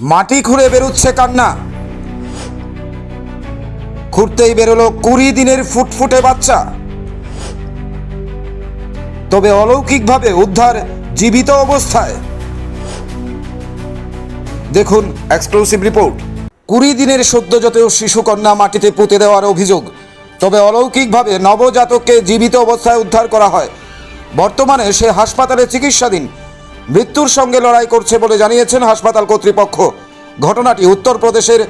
মাটি খুঁড়ে বেরোচ্ছে কান্না। খুঁড়তেই বেরোলো কুড়ি দিনের ফুটফুটে বাচ্চা। তবে অলৌকিকভাবে উদ্ধার জীবিত অবস্থায়। দেখুন এক্সক্লুসিভ রিপোর্ট। কুড়ি দিনের সদ্যজাতীয় শিশুকন্যা মাটিতে পুঁতে দেওয়ার অভিযোগ, তবে অলৌকিকভাবে নবজাতককে জীবিত অবস্থায় উদ্ধার করা হয়। বর্তমানে সে হাসপাতালে চিকিৎসাধীন। মৃত্যুর সঙ্গে লড়াই করছে বলে জানিয়েছেন হাসপাতাল কর্তৃপক্ষ। ঘটনাটি উত্তরপ্রদেশের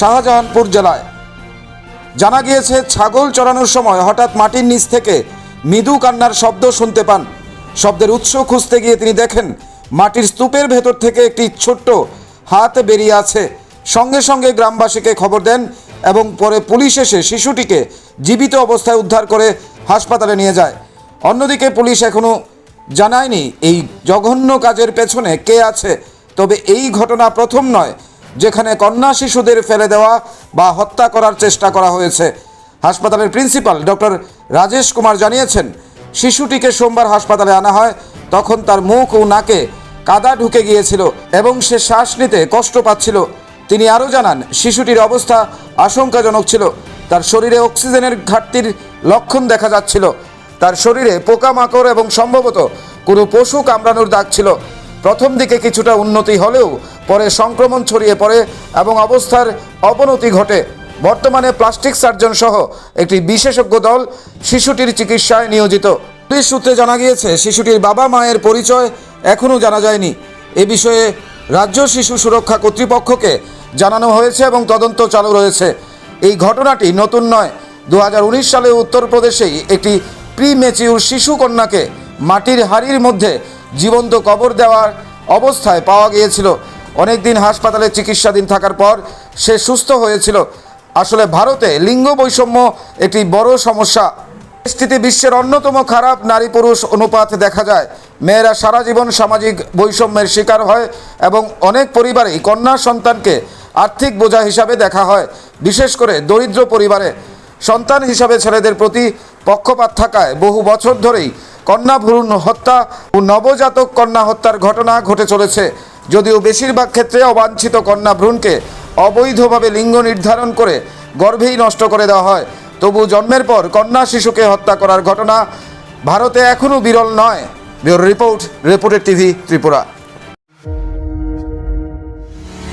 শাহজাহানপুর জেলায়। জানা গিয়েছে, ছাগল চড়ানোর সময় হঠাৎ মাটির নিচ থেকে মৃদু কান্নার শব্দ শুনতে পান। শব্দের উৎস খুঁজতে গিয়ে তিনি দেখেন, মাটির স্তূপের ভেতর থেকে একটি ছোট্ট হাত বেরিয়ে আছে। সঙ্গে সঙ্গে গ্রামবাসীকে খবর দেন এবং পরে পুলিশ এসে শিশুটিকে জীবিত অবস্থায় উদ্ধার করে হাসপাতালে নিয়ে যায়। অন্যদিকে পুলিশ এখনও জানায়নি এই জঘন্য কাজের পেছনে কে আছে। তবে এই ঘটনা প্রথম নয়, যেখানে কন্যা শিশুদের ফেলে দেওয়া বা হত্যা করার চেষ্টা করা হয়েছে। হাসপাতালের প্রিন্সিপাল ডক্টর রাজেশ কুমার জানিয়েছেন, শিশুটিকে সোমবার হাসপাতালে আনা হয়, তখন তার মুখ ও নাকে কাদা ঢুকে গিয়েছিল এবং সে শ্বাস নিতে কষ্ট পাচ্ছিল। তিনি আরও জানান, শিশুটির অবস্থা আশঙ্কাজনক ছিল। তার শরীরে অক্সিজেনের ঘাটতির লক্ষণ দেখা যাচ্ছিল। তার শরীরে পোকামাকড় এবং সম্ভবত কোনো পশু কামড়ানোর দাগ ছিল। প্রথম দিকে কিছুটা উন্নতি হলেও পরে সংক্রমণ ছড়িয়ে পড়ে এবং অবস্থার অবনতি ঘটে। বর্তমানে প্লাস্টিক সার্জন সহ একটি বিশেষজ্ঞ দল শিশুটির চিকিৎসায় নিয়োজিত। পুলিশ সূত্রে জানা গিয়েছে, শিশুটির বাবা মায়ের পরিচয় এখনও জানা যায়নি। এ বিষয়ে রাজ্য শিশু সুরক্ষা কর্তৃপক্ষকে জানানো হয়েছে এবং তদন্ত চালু রয়েছে। এই ঘটনাটি নতুন নয়। দু সালে উত্তরপ্রদেশেই একটি প্রি মেচিউর শিশু কন্যাকে মাটির হাড়ির মধ্যে জীবন্ত কবর দেওয়ার অবস্থায় পাওয়া গিয়েছিল। অনেকদিন হাসপাতালে চিকিৎসাধীন থাকার পর সে সুস্থ হয়েছিল। আসলে ভারতে লিঙ্গ বৈষম্য একটি বড় সমস্যা। দেশটিতে বিশ্বের অন্যতম খারাপ নারী পুরুষ অনুপাত দেখা যায়। মেয়েরা সারা জীবন সামাজিক বৈষম্যের শিকার হয় এবং অনেক পরিবারেই কন্যা সন্তানকে আর্থিক বোঝা হিসাবে দেখা হয়। বিশেষ করে দরিদ্র পরিবারে সন্তান হিসাবে ছেলেদের প্রতি পক্ষপাত থাকায় বহু বছর ধরেই কন্যা ভ্রূণ হত্যা ও নবজাতক কন্যা হত্যার ঘটনা ঘটে চলেছে। যদিও বেশিরভাগ ক্ষেত্রে অবাঞ্ছিত কন্যা ভ্রূণকে অবৈধভাবে লিঙ্গ নির্ধারণ করে গর্ভেই নষ্ট করে দেওয়া হয়। তবু জন্মের পর কন্যা শিশুকে হত্যা করার ঘটনা ভারতে এখনও বিরল নয়। ব্যুরো রিপোর্ট, রিপোর্টের টিভি ত্রিপুরা।